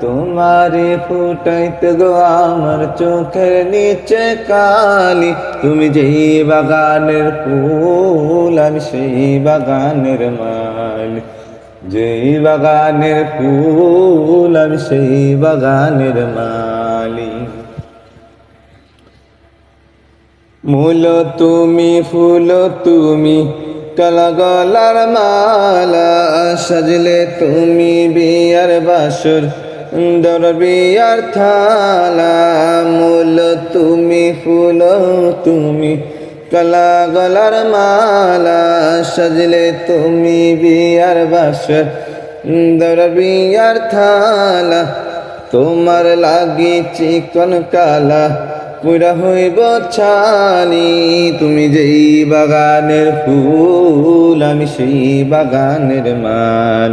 তোমারে ফুটাইতে গো আমার চোখের নিচে কালি। তুমি যেই বাগানের ফুল, আমি সেই বাগানের মালি। যেই বাগানের ফুল, আমি সেই বাগানের মালি। মূল তুমি, ফুল তুমি, কালা গলার মালা সাজলে তুমি বিয়ার বাসর। সুন্দর বিয়ার থালা মূল তুমি, ফুল তুমি, কলা গলার মালা সাজলে তুমি বিয়ার বাসর। সুন্দর বিয়ার থালা তোমার লাগি চিকন কালা, পুরা হইব ছানি। তুমি যেই বাগানের ফুল, আমি সেই বাগানের মাল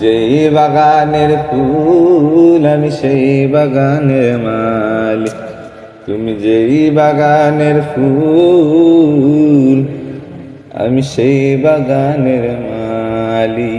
যেই বাগানের ফুল আমি সেই বাগানের মালি তুমি যেই বাগানের ফুল, আমি সেই বাগানের মালি